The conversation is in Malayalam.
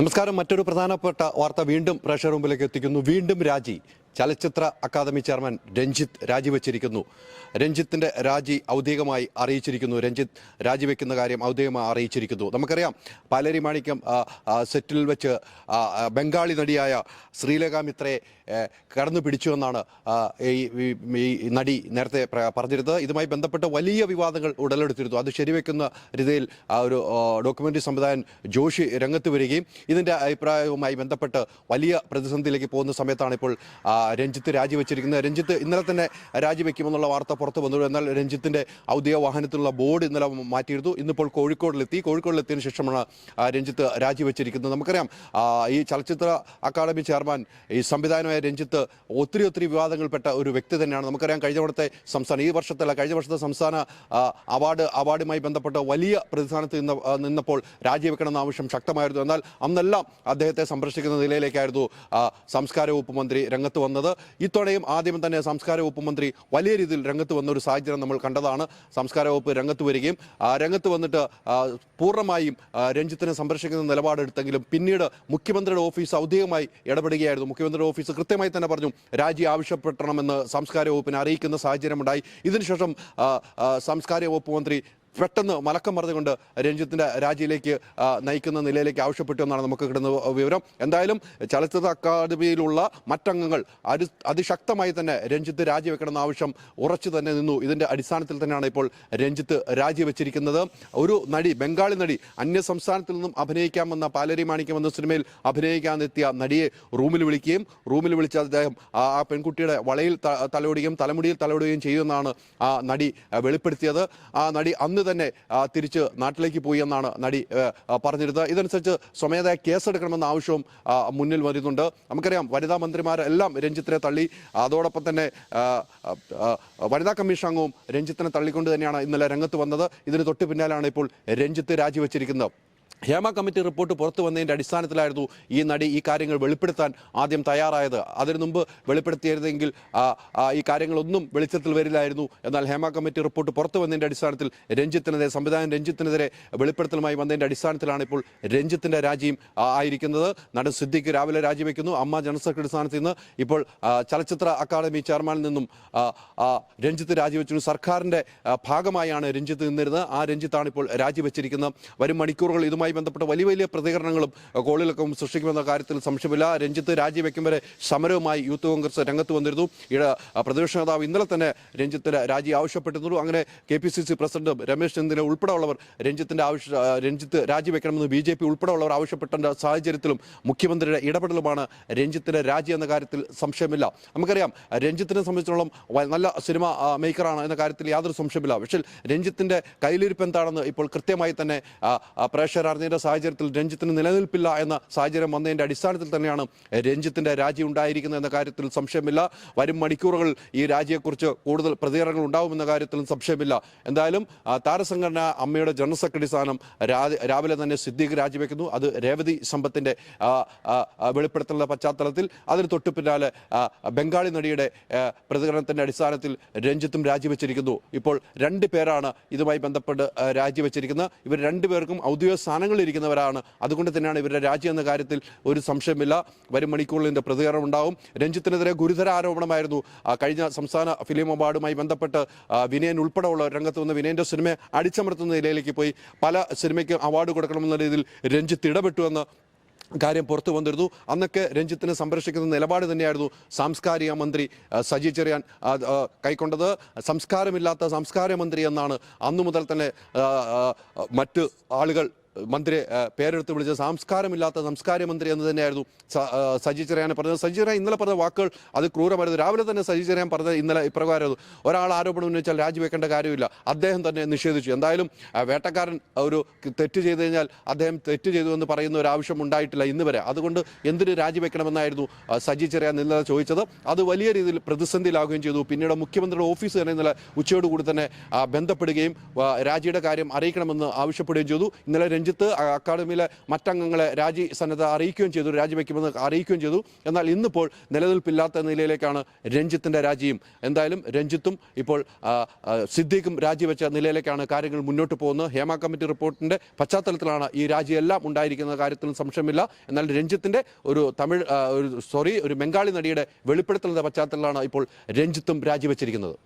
നമസ്കാരം. മറ്റൊരു പ്രധാനപ്പെട്ട വാർത്ത വീണ്ടും പ്രഷർ റൂമിലേക്ക് എത്തിക്കുന്നു. വീണ്ടും രാജി. ചലച്ചിത്ര അക്കാദമി ചെയർമാൻ രഞ്ജിത്ത് രാജിവെച്ചിരിക്കുന്നു. രഞ്ജിത്തിന്റെ രാജി ഔദ്യോഗികമായി അറിയിച്ചിരിക്കുന്നു. രഞ്ജിത്ത് രാജിവെക്കുന്ന കാര്യം ഔദ്യോഗികമായി അറിയിച്ചിരിക്കുന്നു. നമുക്കറിയാം പാലരി മാണിക്യം സെറ്റിൽ വെച്ച് ബംഗാളി നടിയായ ശ്രീലേഖ മിത്രയെ കടന്നു പിടിച്ചു എന്നാണ് ഈ നടി നേരത്തെ പറഞ്ഞിരുന്നത്. ഇതുമായി ബന്ധപ്പെട്ട വലിയ വിവാദങ്ങൾ ഉടലെടുത്തിരുന്നു. അത് ശരിവെക്കുന്ന രീതിയിൽ ഒരു ഡോക്യുമെന്ററി സംവിധായകൻ ജോഷി രംഗത്ത് വരികയും ഇതിന്റെ അഭിപ്രായവുമായി ബന്ധപ്പെട്ട് വലിയ പ്രതിസന്ധിയിലേക്ക് പോകുന്ന സമയത്താണ് ഇപ്പോൾ രഞ്ജിത്ത് രാജിവെച്ചിരിക്കുന്നത് രഞ്ജിത്ത് ഇന്നലെ തന്നെ രാജിവെക്കുമെന്നുള്ള വാർത്ത പുറത്തു വന്നു. എന്നാൽ രഞ്ജിത്തിന്റെ ഔദ്യോഗിക വാഹനത്തിലുള്ള ബോർഡ് ഇന്നലെ മാറ്റിയിരുന്നു. ഇന്നിപ്പോൾ കോഴിക്കോടിലെത്തി. കോഴിക്കോടിലെത്തിയതിനു ശേഷമാണ് രഞ്ജിത്ത് രാജിവെച്ചിരിക്കുന്നത്. നമുക്കറിയാം ഈ ചലച്ചിത്ര അക്കാദമി ചെയർമാൻ ഈ സംവിധാനമായ രഞ്ജിത്ത് ഒത്തിരി ഒത്തിരി വിവാദങ്ങൾപ്പെട്ട ഒരു വ്യക്തി തന്നെയാണ്. നമുക്കറിയാം കഴിഞ്ഞ വർഷത്തെ സംസ്ഥാന ഈ വർഷത്തല്ല കഴിഞ്ഞ വർഷത്തെ സംസ്ഥാന അവാർഡ് അവാർഡുമായി ബന്ധപ്പെട്ട വലിയ പ്രതിസ്ഥാനത്ത് നിന്ന നിന്നപ്പോൾ രാജിവെക്കണമെന്ന ആവശ്യം ശക്തമായിരുന്നു. എന്നാൽ അന്നെല്ലാം അദ്ദേഹത്തെ സംരക്ഷിക്കുന്ന നിലയിലേക്കായിരുന്നു സംസ്കാര വകുപ്പ് മന്ത്രി രംഗത്ത് വന്നത്. ഇത്തവണയും ആദ്യം തന്നെ സംസ്കാര വകുപ്പ് മന്ത്രി വലിയ രീതിയിൽ രംഗത്ത് വന്ന ഒരു സാഹചര്യം നമ്മൾ കണ്ടതാണ്. സംസ്കാര വകുപ്പ് രംഗത്ത് വരികയും രംഗത്ത് വന്നിട്ട് പൂർണമായും രഞ്ജിത്തിനെ സംരക്ഷിക്കുന്ന നിലപാടെടുത്തെങ്കിലും പിന്നീട് മുഖ്യമന്ത്രിയുടെ ഓഫീസ് ഔദ്യോഗികമായി ഇടപെടുകയായിരുന്നു. മുഖ്യമന്ത്രിയുടെ ഓഫീസ് കൃത്യമായി തന്നെ പറഞ്ഞു രാജി ആവശ്യപ്പെടണമെന്ന് സംസ്കാര വകുപ്പിനെ അറിയിക്കുന്ന സാഹചര്യമുണ്ടായി. ഇതിനുശേഷം സംസ്കാര വകുപ്പ് മന്ത്രി പെട്ടെന്ന് മലക്കം മറന്നുകൊണ്ട് രഞ്ജിത്തിന്റെ രാജിയിലേക്ക് നയിക്കുന്ന നിലയിലേക്ക് ആവശ്യപ്പെട്ടു എന്നാണ് നമുക്ക് കിട്ടുന്ന വിവരം. എന്തായാലും ചലച്ചിത്ര അക്കാദമിയിലുള്ള മറ്റംഗങ്ങൾ അതി അതിശക്തമായി തന്നെ രഞ്ജിത്ത് രാജിവെക്കണമെന്ന ആവശ്യം ഉറച്ചു തന്നെ നിന്നു. ഇതിന്റെ അടിസ്ഥാനത്തിൽ തന്നെയാണ് ഇപ്പോൾ രഞ്ജിത്ത് രാജിവെച്ചിരിക്കുന്നത്. ഒരു നടി ബംഗാളി നടി അന്യ സംസ്ഥാനത്തിൽ നിന്നും അഭിനയിക്കാമെന്ന പാലരി മാണിക്യം എന്ന സിനിമയിൽ അഭിനയിക്കാനെത്തിയ നടിയെ റൂമിൽ വിളിക്കുകയും റൂമിൽ വിളിച്ച അദ്ദേഹം ആ പെൺകുട്ടിയുടെ വളയിൽ തലോടുകയും തലമുടിയിൽ തലയിടുകയും ചെയ്യുമെന്നാണ് ആ നടി വെളിപ്പെടുത്തിയത്. ആ നടി അന്ന് തന്നെ തിരിച്ച് നാട്ടിലേക്ക് പോയി എന്നാണ് നടി പറഞ്ഞിരുന്നത്. ഇതനുസരിച്ച് സ്വമേധയാ കേസെടുക്കണമെന്ന ആവശ്യവും മുന്നിൽ വരുന്നുണ്ട് നമുക്കറിയാം വനിതാ മന്ത്രിമാരെല്ലാം രഞ്ജിത്തിനെ തള്ളി അതോടൊപ്പം തന്നെ വനിതാ കമ്മീഷൻ അംഗവും രഞ്ജിത്തിനെ തള്ളിക്കൊണ്ട് തന്നെയാണ് ഇന്നലെ രംഗത്ത് വന്നത്. ഇതിന് തൊട്ട് പിന്നാലാണ് ഇപ്പോൾ രഞ്ജിത്ത് രാജിവെച്ചിരിക്കുന്നത്. ഹേമ കമ്മിറ്റി റിപ്പോർട്ട് പുറത്തു വന്നതിന്റെ അടിസ്ഥാനത്തിലായിരുന്നു ഈ നടി ഈ കാര്യങ്ങൾ വെളിപ്പെടുത്താൻ ആദ്യം തയ്യാറായത്. അതിനു മുമ്പ് വെളിപ്പെടുത്തിയിരുന്നെങ്കിൽ ഈ കാര്യങ്ങളൊന്നും വെളിച്ചത്തിൽ വരില്ലായിരുന്നു. എന്നാൽ ഹേമ കമ്മിറ്റി റിപ്പോർട്ട് പുറത്തു വന്നതിന്റെ അടിസ്ഥാനത്തിൽ രഞ്ജിത്തിനെതിരെ സംവിധാനം രഞ്ജിത്തിനെതിരെ വെളിപ്പെടുത്തലുമായി വന്നതിന്റെ അടിസ്ഥാനത്തിലാണ് ഇപ്പോൾ രഞ്ജിത്തിന്റെ രാജിയും ആയിരിക്കുന്നത്. നടൻ സിദ്ദിഖ് രാവിലെ രാജിവെക്കുന്നു. അമ്മ ജനറൽ സെക്രട്ടറി സ്ഥാനത്ത് നിന്ന് ഇപ്പോൾ ചലച്ചിത്ര അക്കാദമി ചെയർമാനിൽ നിന്നും രഞ്ജിത്ത് രാജിവെച്ചു സർക്കാരിന്റെ ഭാഗമായാണ് രഞ്ജിത്ത് നിന്നിരുന്നത്. ആ രഞ്ജിത്താണ് ഇപ്പോൾ രാജിവെച്ചിരിക്കുന്നത്. വരും മണിക്കൂറുകൾ ഇതുമായി ബന്ധപ്പെട്ട വലിയ വലിയ പ്രതികരണങ്ങളും കോളിലൊക്കെ സൃഷ്ടിക്കുമെന്ന കാര്യത്തിൽ സംശയമില്ല. രഞ്ജിത്ത് രാജിവെക്കും വരെ സമരവുമായി യൂത്ത് കോൺഗ്രസ് രംഗത്ത് വന്നിരുന്നു. ഇവിടെ പ്രതിപക്ഷ നേതാവ് ഇന്നലെ തന്നെ രഞ്ജിത്തിന് രാജി ആവശ്യപ്പെട്ടിരുന്നു. അങ്ങനെ K P C C president Ramesh ചന്ദ്രനെ ഉൾപ്പെടെയുള്ളവർ രഞ്ജിത്തിന്റെ ആവശ്യ രഞ്ജിത്ത് രാജിവെക്കണമെന്ന് ബി ജെ പി ഉൾപ്പെടെയുള്ളവർ ആവശ്യപ്പെട്ട സാഹചര്യത്തിലും മുഖ്യമന്ത്രിയുടെ ഇടപെടലുമാണ് രഞ്ജിത്തിന്റെ രാജി എന്ന കാര്യത്തിൽ സംശയമില്ല. നമുക്കറിയാം രഞ്ജിത്തിനെ സംബന്ധിച്ചിടത്തോളം നല്ല സിനിമ മേക്കറാണ് എന്ന കാര്യത്തിൽ യാതൊരു സംശയമില്ല പക്ഷേ രഞ്ജിത്തിന്റെ കയ്യിലിരിപ്പ് എന്താണെന്ന് ഇപ്പോൾ കൃത്യമായി തന്നെ പ്രേക്ഷകർ അറിഞ്ഞതിന്റെ സാഹചര്യത്തിൽ രഞ്ജിത്തിന് നിലനിൽപ്പില്ല എന്ന സാഹചര്യം വന്നതിന്റെ അടിസ്ഥാനത്തിൽ തന്നെയാണ് രഞ്ജിത്തിന്റെ രാജി ഉണ്ടായിരിക്കുന്നത് എന്ന കാര്യത്തിൽ സംശയമില്ല. വരും മണിക്കൂറുകൾ ഈ രാജിയെക്കുറിച്ച് കൂടുതൽ പ്രതികരണങ്ങൾ ഉണ്ടാവുമെന്ന കാര്യത്തിലും സംശയമില്ല. എന്തായാലും താരസംഘടന അമ്മയുടെ ജനറൽ സെക്രട്ടറി സ്ഥാനം രാവിലെ തന്നെ സിദ്ദീഖ് രാജിവെക്കുന്നു. അത് രേവതി സമ്പത്തിന്റെ വെളിപ്പെടുത്തലിന്റെ പശ്ചാത്തലത്തിൽ അതിന് തൊട്ടു പിന്നാലെ ബംഗാളി നടിയുടെ പ്രതികരണത്തിന്റെ അടിസ്ഥാനത്തിൽ രഞ്ജിത്തും രാജിവെച്ചിരിക്കുന്നു. ഇപ്പോൾ രണ്ട് പേരാണ് ഇതുമായി ബന്ധപ്പെട്ട് രാജിവെച്ചിരിക്കുന്നത്. ഇവർ രണ്ടുപേർക്കും ഔദ്യോഗിക സ്ഥാനങ്ങളിൽ ഇരിക്കുന്നവരാണ് അതുകൊണ്ട് തന്നെയാണ് ഇവരുടെ രാജി എന്ന കാര്യത്തിൽ ഒരു സംശയമില്ല. വരും മണിക്കൂറിൽ ഇതിന്റെ പ്രതികരണം ഉണ്ടാവും. രഞ്ജിത്തിനെതിരെ ഗുരുതര ആരോപണമായിരുന്നു. കഴിഞ്ഞ സംസ്ഥാന ഫിലിം അവാർഡുമായി ബന്ധപ്പെട്ട് വിനയൻ ഉൾപ്പെടെയുള്ള രംഗത്ത് വന്ന വിനയന്റെ സിനിമയെ അടിച്ചമർത്തുന്ന നിലയിലേക്ക് പോയി. പല സിനിമയ്ക്കും അവാർഡ് കൊടുക്കണമെന്ന രീതിയിൽ രഞ്ജിത്ത് ഇടപെട്ടു എന്ന് കാര്യം പുറത്തു വന്നിരുന്നു. അന്നൊക്കെ രഞ്ജിത്തിനെ സംരക്ഷിക്കുന്ന നിലപാട് തന്നെയായിരുന്നു സാംസ്കാരിക മന്ത്രി സജി ചെറിയാൻ കൈക്കൊണ്ടത്. സംസ്കാരമില്ലാത്ത സംസ്കാര മന്ത്രി എന്നാണ് അന്നു മുതൽ തന്നെ മറ്റ് ആളുകൾ മന്ത്രി പേരെടുത്ത് വിളിച്ച സംസ്കാരമില്ലാത്ത സംസ്കാര മന്ത്രി എന്ന് തന്നെയായിരുന്നു സജി ചെറിയാനെ പറഞ്ഞത്. സജി ചെറിയാൻ ഇന്നലെ പറഞ്ഞ വാക്കുകൾ അത് ക്രൂരമായിരുന്നു. രാവിലെ തന്നെ സജി ചെറിയാൻ പറഞ്ഞത് ഇന്നലെ ഇപ്രകാരമായിരുന്നു. ഒരാൾ ആരോപണം ഉന്നയിച്ചാൽ രാജിവെക്കേണ്ട കാര്യമില്ല. അദ്ദേഹം തന്നെ നിഷേധിച്ചു. എന്തായാലും വേട്ടക്കാരൻ ഒരു തെറ്റ് ചെയ്തു കഴിഞ്ഞാൽ അദ്ദേഹം തെറ്റ് ചെയ്തു എന്ന് പറയുന്ന ഒരു ആവശ്യം ഉണ്ടായിട്ടില്ല ഇന്ന് വരെ. അതുകൊണ്ട് എന്തിന് രാജിവെക്കണമെന്നായിരുന്നു സജി ചെറിയാൻ ഇന്നലെ ചോദിച്ചത്. അത് വലിയ രീതിയിൽ പ്രതിസന്ധിയിലാവുകയും ചെയ്തു. പിന്നീട് മുഖ്യമന്ത്രിയുടെ ഓഫീസ് തന്നെ ഇന്നലെ ഉച്ചയോടുകൂടി തന്നെ ബന്ധപ്പെടുകയും രാജിയുടെ കാര്യം അറിയിക്കണമെന്ന് ആവശ്യപ്പെടുകയും ചെയ്തു. ഇന്നലെ രഞ്ജിത്ത് രഞ്ജിത്ത് അക്കാദമിയിലെ മറ്റംഗങ്ങളെ രാജി സന്നദ്ധ അറിയിക്കുകയും ചെയ്തു രാജിവെക്കുമെന്ന് അറിയിക്കുകയും ചെയ്തു. എന്നാൽ ഇന്നിപ്പോൾ നിലനിൽപ്പില്ലാത്ത നിലയിലേക്കാണ് രഞ്ജിത്തിന്റെ രാജിയും. എന്തായാലും രഞ്ജിത്തും ഇപ്പോൾ സിദ്ദീഖും രാജിവെച്ച നിലയിലേക്കാണ് കാര്യങ്ങൾ മുന്നോട്ട് പോകുന്നത്. ഹേമ കമ്മിറ്റി റിപ്പോർട്ടിന്റെ പശ്ചാത്തലത്തിലാണ് ഈ രാജിയെല്ലാം ഉണ്ടായിരിക്കുന്ന കാര്യത്തിലും സംശയമില്ല. എന്നാൽ രഞ്ജിത്തിന്റെ ഒരു തമിഴ് ഒരു സോറി ഒരു ബംഗാളി നടിയുടെ വെളിപ്പെടുത്തലിന്റെ പശ്ചാത്തലത്തിലാണ് ഇപ്പോൾ രഞ്ജിത്തും രാജിവെച്ചിരിക്കുന്നത്.